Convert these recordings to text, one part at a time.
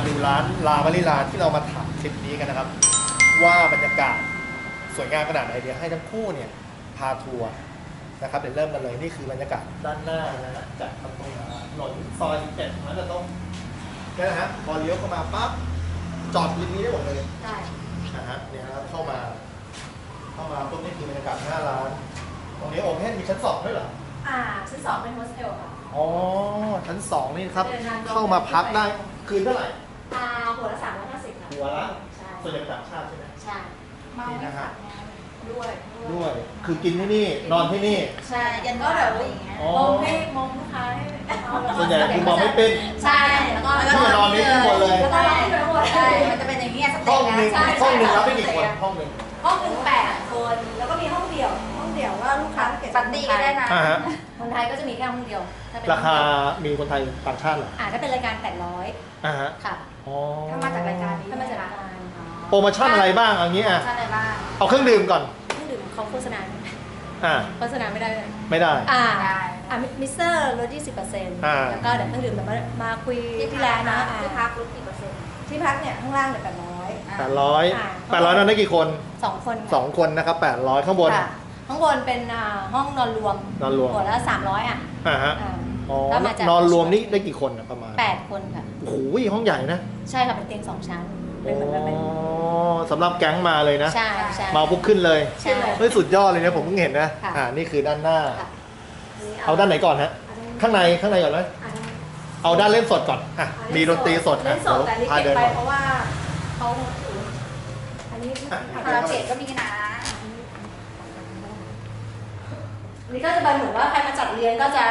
มาดูร้านลาวาลิลาที่เรามาถ่ายคลิปนี้กันนะครับ ว่าบรรยากาศสวยงามขนาดไหนเดี๋ยวให้ทั้งคู่เนี่ยพาทัวร์นะครับเดี๋ยวเริ่มกันเลยนี่คือบรรยากาศด้านหน้านะฮะจากประตูถนนซอย17มันจะต้องนี่นะฮะพอเลี้ยวเข้ามาปั๊บจอดริมนี้ได้หมดเลยใช่นะฮะเนี่ยครับเข้ามา เข้ามาปุ๊บนี่คือบรรยากาศหน้าร้าน ตรงนี้โอเพนมีชั้นสองด้วยเหรออ่าชั้นสองเป็นโฮสเทลค่ะอ๋อชั้นสองนี่ครับเดินทางตรงเข้ามาพักได้คืนเท่าไหร่ อ่าหัวละสามร้อย ห้าสิบค่ะหัวละใช่ส่วนใหญ่ต่างชาติใช่ไหม ใช่นี่นะฮะด้วย ด้วย คือกินที่นี่นอนที่นี่ ใช่ยันก็แบบว่าอย่างเงี้ยอ๋อ มองให้มองลูกค้าให้เอาแบบส่วนใหญ่คือมองไม่เป็นใช่แล้วก็นี่นอนนี่ข้างบนเลยแล้วก็นอนที่ไปหมดใช่มันจะเป็นอย่างนี้ยสห้เต็อปงหนึ่งนะใช่ห้องหนึ่งรับได้กี่คนห้องหนึ่ง ห้องหนึ่งแปดคนแล้วก็มีห้องเดี่ยว ห้องเดี่ยวว่าลูกค้าเก็บปัตตี้ก็ได้นะ อ่าฮะคนไทยก็จะมีแค่ห้องเดียว ถ้เป็นราคามีคนไทยต่างชาติเหรออ่าถ้าเป็นรายการแปดร้อยอ่าฮะค่ะ อ๋อถ้ามาจากรายการนี้ถ้ามาจากรายการโปรโมชั่นอะไรบ้างเอางี้อะใช่อะไรบ้างเอาเครื่องดื่มก่อน เครื่องดื่มเขาโฆษณา อ่า โฆษณาไม่ได้เลยไม่ได้ อ่าได้ อ่ามิสเตอร์ลดยี่สิบเปอร์เซ็นต์อ่า แล้วก็เดี๋ยวเครื่องดื่มเดี๋ยวมามาคุยที่ที่พัร้ากนนะนะอ่าที่พักลดกี่เปอร์เซ็นต์ที่พักเนี่ยข้างล่างเนี่ยแปดร้อย แปดร้อยอ่า แปดร้อยนอนได้กี่คน สองคนสองคนนะครับแปดร้อยข้างบนค่ะ ข้างบนเป็นอ่าห้องนอนรวมนอนรวมหัวละสามร้อยอะอ่าฮะอ่าอ๋อถ้ามาจากนอนรวมนี่ได้กี่คนอะประมาณแปดคนค่ะ โอ้โหห้องใหญ่นะใช่ค่ะเป็นเตียงสองชั้นเป็อ๋นเหมือนกับเป็นอสำหรับแก๊งมาเลยนะ ใช่ใช่เมาปุ๊บขึ้นเลย ใช่ เฮ้ยสุดยอดเลยนะผมเพิ่งเห็นนะ ค่ะ อ่านี่คือด้านหน้า ค่ะเอาด้านไหนก่อนฮะ ข้างในข้างในก่อนไหมอ่าเอาด้านเล่นสดก่อน อะ มีดนตรีสดเล่นสดแต่เดี๋นี่ยวพาเก็บเดินไปก่อนเพราะว่าเขาถืออันนี้อะคาราเกะก็มีนะอั นนี่ก็จะเป็นเหมือนว่าใครมาจัดเลี้ยงก็จะ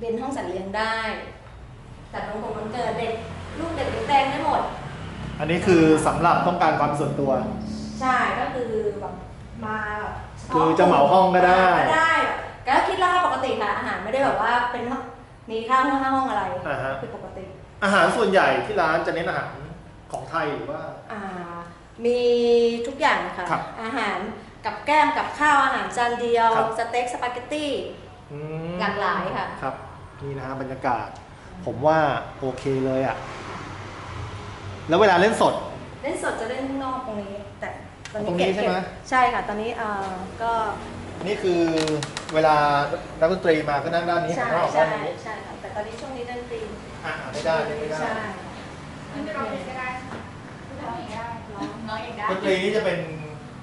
เป็นห้องจัดเลี้ยงได้จัดตรงของมันเกิดเด็กลูกเด็กเด็กแดงได้หมด อันนี้คือสำหรับต้องการความส่วนตัว ใช่ก็คือแบบมาแบบคือจะเหมาห้องก็ได้ก็ได้ก็คิดราคาปกติค่ะอาหารไม่ได้แบบว่าเป็นห้องมีค่าห้องค่าห้องอะไรอ่าฮะคือปกติ อาหารส่วนใหญ่ที่ร้านจะเน้นอาหารของไทยหรือว่า อ่า มีทุกอย่างค่ะครับอาหาร กับแก้มกับข้าวอาหารจานเดียว ครับ สเต็กสปาเกตตี้ อืมหลากหลายค่ะ ครับนี่นะฮะบรรยากาศ ผมว่าโอเคเลยอะ แล้วเวลาเล่นสด เล่นสดจะเล่นข้างนอกตรงนี้ แต่ตอนตรงนี้นี้เก็บใช่ไหม เก็บใช่ค่ะ ตอนนี้เอ่อก็นี่คือเวลานักดนตรีมาก็นั่งด้านนี้ใช่ข้างนอกใช่ด้านนี้ใช่ค่ะแต่ตอนนี้ช่วงนี้เล่นตีมอะไม่ได้ไม่ได้ใช่มันจะร้องเพลงก็ได้ร้องเองได้ร้องร้องเองได้ ดนตรีนี่จะเป็น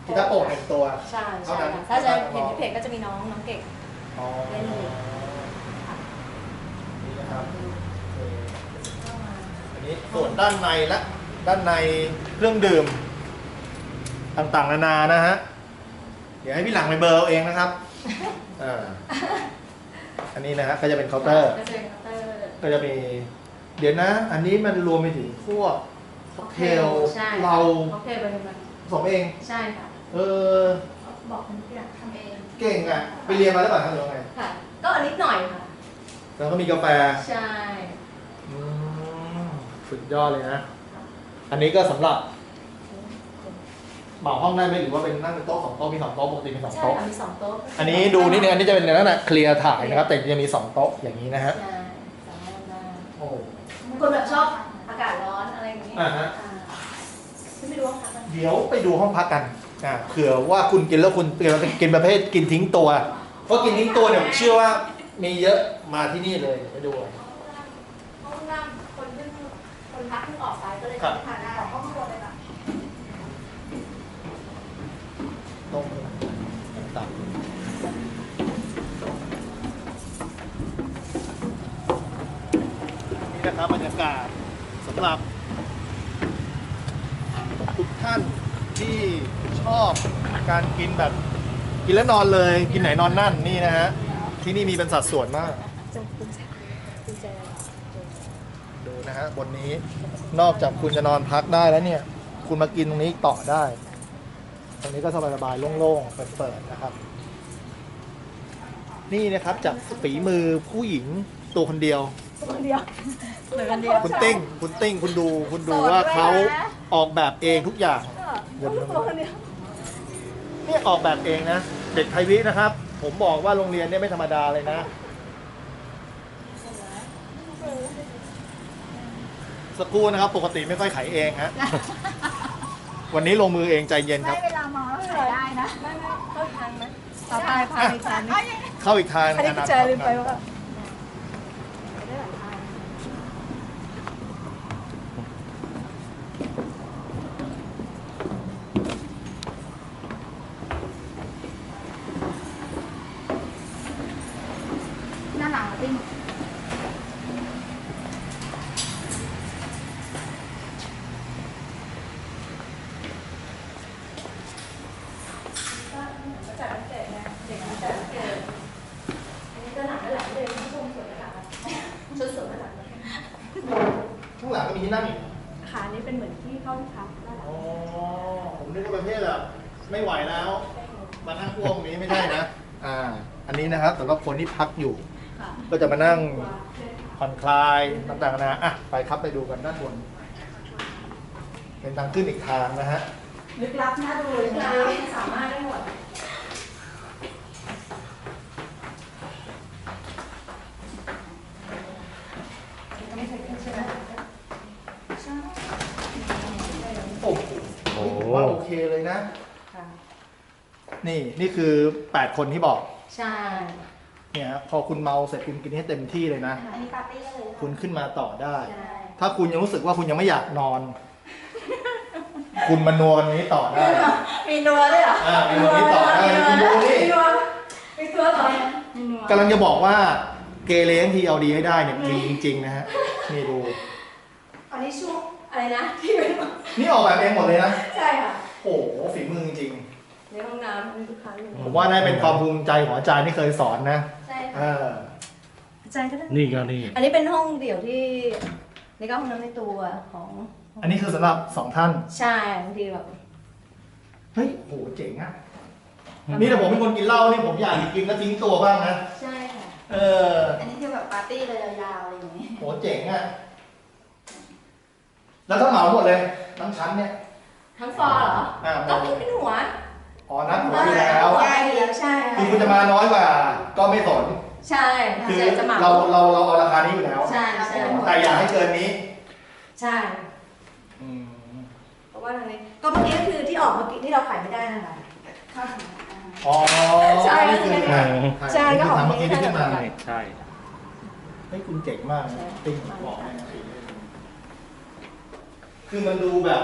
กีตาร์โปร่งหนึ่งตัว ใช่ใช่เท่านั้นค่ะถ้าจะเห็นที่เพจก็จะมีน้องน้องเก่ง อ๋อเล่นอยู่ นี่นะครับโอเคอันนี้ส่วนด้านในและด้านในเครื่องดื่ม ต่างๆ นานานะฮะ เดี๋ยวให้พี่หลังไปเบอร์เอาเองนะครับอ่าอันนี้นะฮะก็จะเป็นเคาน์เตอร์ ก็จะเป็นเคาน์เตอร์ก็จะมี เดี๋ยวนะ อันนี้มันรวมไปถึงพวกค็อกเทลใช่เรา ค็อกเทลเป็นแบบผ สมเอง ใช่ค่ะ เออ บอกคุณพี่หลังทำเอง เก่งอะ ไปเรียนมาหรือเปล่าครับหรือว่าไงค่ะ ก็อันนิดหน่อยค่ะ แล้วก็มีกาแฟใช่อืมสุดยอดเลยนะ อันนี้ก็สำหรับเหมาห้องได้ไหมหรือว่าเป็นนั่งเป็นโต๊ะสองโต๊ะมีสองโต๊ะปกติมีสองใช่โต๊ะ ค่ะมีสองโต๊ะอันนี้ดูนิดนึงอันนี้จะเป็นในลักษณะเคลียร์ถ่ายนะครับ แต่จะมีสองโต๊ะอย่างนี้นะฮะใช่สามารถได้โอ้บางคนแบบชอบอากาศร้อนอะไรอย่างนี้อ่าฮะ อ่าขึ้น ไปดูห้องพักกันเดี๋ยวไปดูห้องพักกันอ่าเผื่อว่าคุณกินแล้วคุณกินประเภทกินทิ้งตัว เพราะกินทิ้งตัวเนี่ยผมเชื่อว่ามีเยอะมาที่นี่เลยไปดูห้องน้ำคนเพิ่งคนพักเพิ่งออกไปก็เลยครับทานได้ห้องข้างบนเลยค่ะตรงต่างๆนี่นะครับบรรยากาศสำหรับ ท่านที่ชอบการกินแบบกินแล้วนอนเลยกินไหนนอนนั่นนี่นะฮะที่นี่มีเป็นสัดส่วนมาก ดูนะฮะบนนี้นอกจากคุณจะนอนพักได้แล้วเนี่ย คุณมากินตรงนี้ต่อได้ ตรงนี้ก็สบายๆโล่งๆเปิดๆนะครับ นี่นะครับจากฝีมือผู้หญิงตัวคนเดียว คนเดียวเหมือนกันเดียวคุณติ้งคุณติ้งคุณดูคุณดูว่าเขาออกแบบเองทุกอย่างบนตัวคนเดียวเนี่ยออกแบบเองนะ เด็กไทยวินะครับ ผมบอกว่าโรงเรียนเนี่ยไม่ธรรมดาเลยนะสสักครู่นะครับ ปกติไม่ค่อยไขเองฮะวันนี้ลงมือเองใจเย็นครับไม่เวลามองแล้วถ่ายได้นะ ไม่ไม่เข้าทางไหมต่อไปพาไปทานนี่เข้าอีกทางอันนี้ะกุครับญแจลืมไปว่า หน้าหลังติ้ง ก็จัดวันเกิดไงเด็กมันจัดวันเกิดอันนี้ก็หลังก็หลังเลยที่ชมสวยหลังชุดสวยหลัง ข้างหลังก็มีที่นั่งอีกขานี้เป็นเหมือนที่เข้าที่พักได้หลังอ๋อผมนึกว่าประเภทแบบไม่ไหวแล้ว มานั่งพ่วงนี้ไม่ได้นะ อ่า อันนี้นะครับสำหรับคนที่พักอยู่ ค่ะก็จะมานั่งผ่อนคลายต่างๆนะอะไปครับไปดูกันด้านบน เป็นทางขึ้นอีกทางนะฮะ ลึกลับน่าดูเลยใช่นะสามารถได้หมด ไม่เคยขึ้นใช่ไหม โอ้โหผมว่าโอ เคเลยนะ ค่ะ นี่นี่คือ 8 คนที่บอกใช่ เนี่ยฮะพอคุณเมาเสร็จคุณกินให้เต็มที่เลยนะ อันนี้ปาร์ตี้เลยคุณขึ้นมาต่อได้ ใช่ ถ้าคุณยังรู้สึกว่าคุณยังไม่อยากนอน คุณมานัวกันนี้ต่อได้ มีนัวด้วยเหรออ่ามีนัวต่อได้คุณดูนี่ มีนัวมีตัวต่อมีนัว กำลังจะบอกว่าเกเรทั้งทีเอาดีให้ได้เนี่ยมีจริงๆนะฮะนี่ดู อันนี้ช่วงอะไรนะที่เป็นนี่ออกแบบเองหมดเลยนะ ใช่ค่ะ โอ้โหฝีมือจริงในห้องน้ำมีลูกค้าอยู่ๆผมว่าได้เป็นความภูมิใจของอาจารย์ที่เคยสอนนะใช่เอค่ะออาจารย์ก็ได้นี่ก็นี่ อันนี้เป็นห้องเดี่ยวที่นี่ก็ห้องน้ำในตัวของอันนี้คือสำหรับสองท่านใช่บางทีแบบเฮ้ยโหเจ๋งอะนี่แต่ผมเป็นคนกินเหล้านี่ผมอยากกินแล้วทิ้งตัวบ้างนะใช่ค่ะ เอออันนี้คือแบบปาร์ตี้เลยยาวๆอะไรอย่างนี้โหเจ๋งอะแล้วถ้าเหมาหมดเลยทั้งชั้นเนี่ย ทั้งฟอร์เหรอ อ่าก็คิดเป็นหัวอ๋อนัดหัวอยู่แล้วใช่ใช่คือคุณจะมาน้อยกว่า ก็ไม่สนใช่คือใช่จะเหมาเราเราเราเอาราคานี้อยู่แล้วใช่ใช่แต่อยากให้เกินนี้ ใช่อืมเพราะว่าทางนี้ก็เมื่อกี้ก็คือที่ออกเมื่อกี้ที่เราขายไม่ได้นั่นแหละข้าวหมูอ่าอ๋อใช่นี่คือใช่ใช่ก็ก็ออกทำเมื่อกี้ที่ขึ้นมาใช่ใช่เฮ้ยคุณเจ๋งมากนะใช่ติ้งบอกให้นะคือมันดูแบบ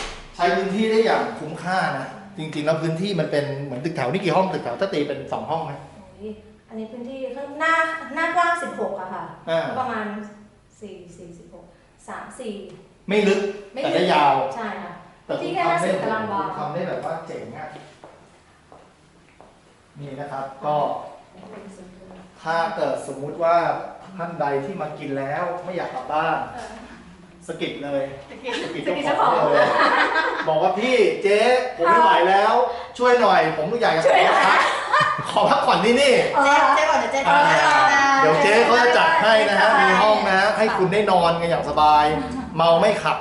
ใช้พื้นที่ได้อย่างคุ้มค่านะ จริงๆ แล้วพื้นที่มันเป็นเหมือนตึกแถวนี่กี่ห้องตึกแถวถ้าตีเป็นสองห้องไหมโอ้ยอันนี้พื้นที่ข้างหน้าหน้ากว้าง 16อะค่ะอ่า ก็ประมาณ4 4 16 3 4 ไม่ลึกไม่แต่ลึได้กยาว ใช่ค่ะแต่คุที่ณแค่ทำได้50ตารางวาคุณทำได้แบบว่าเจ๋งอะนี่นะครับ ก็เป็นส่วนตัวถ้าเกิดสมมุติว่าท่านใดที่มากินแล้วไม่อยากกลับบ้าน เออ สะกิดเลยสะกิดสะกิดสะกิดเจ้าของเจ้าของเลยบอกว่าพี่เจ๊ผมไม่ไหวแล้ว ช่วยหน่อย ผมอยากจะช่วยขอหน่อยพักขอพักผ่อนที่นี่เอเจ๊อเจ๊ก่อนเดี๋ยวเจ๊อ่าก่อนเดี๋ยวเจ๊เขาจะจัดให้นะฮะมีห้องนะ ให้คุณได้นอนกันอย่างสบาย เมาไม่ขับ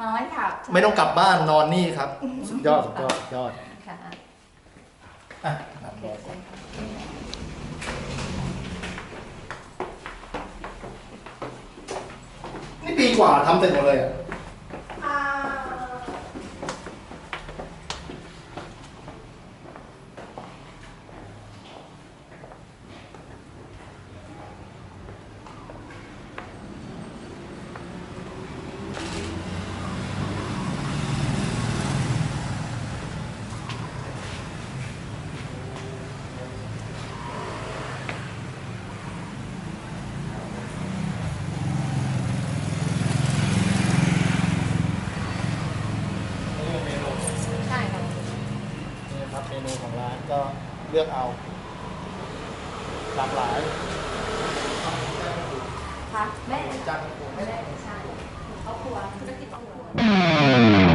มาให้ขับ ไม่ต้องกลับบ้านนอนนี่ครับ สุดยอดสุดยอดสุดยอดค่ะอะนำบอกก่อน นี่ปีกว่าทำเสร็จหมดเลยือกเอา หลากหลายค่ะแม่จัางไม่ได้ใช่ครอบครัวธุรกิจครอบครัว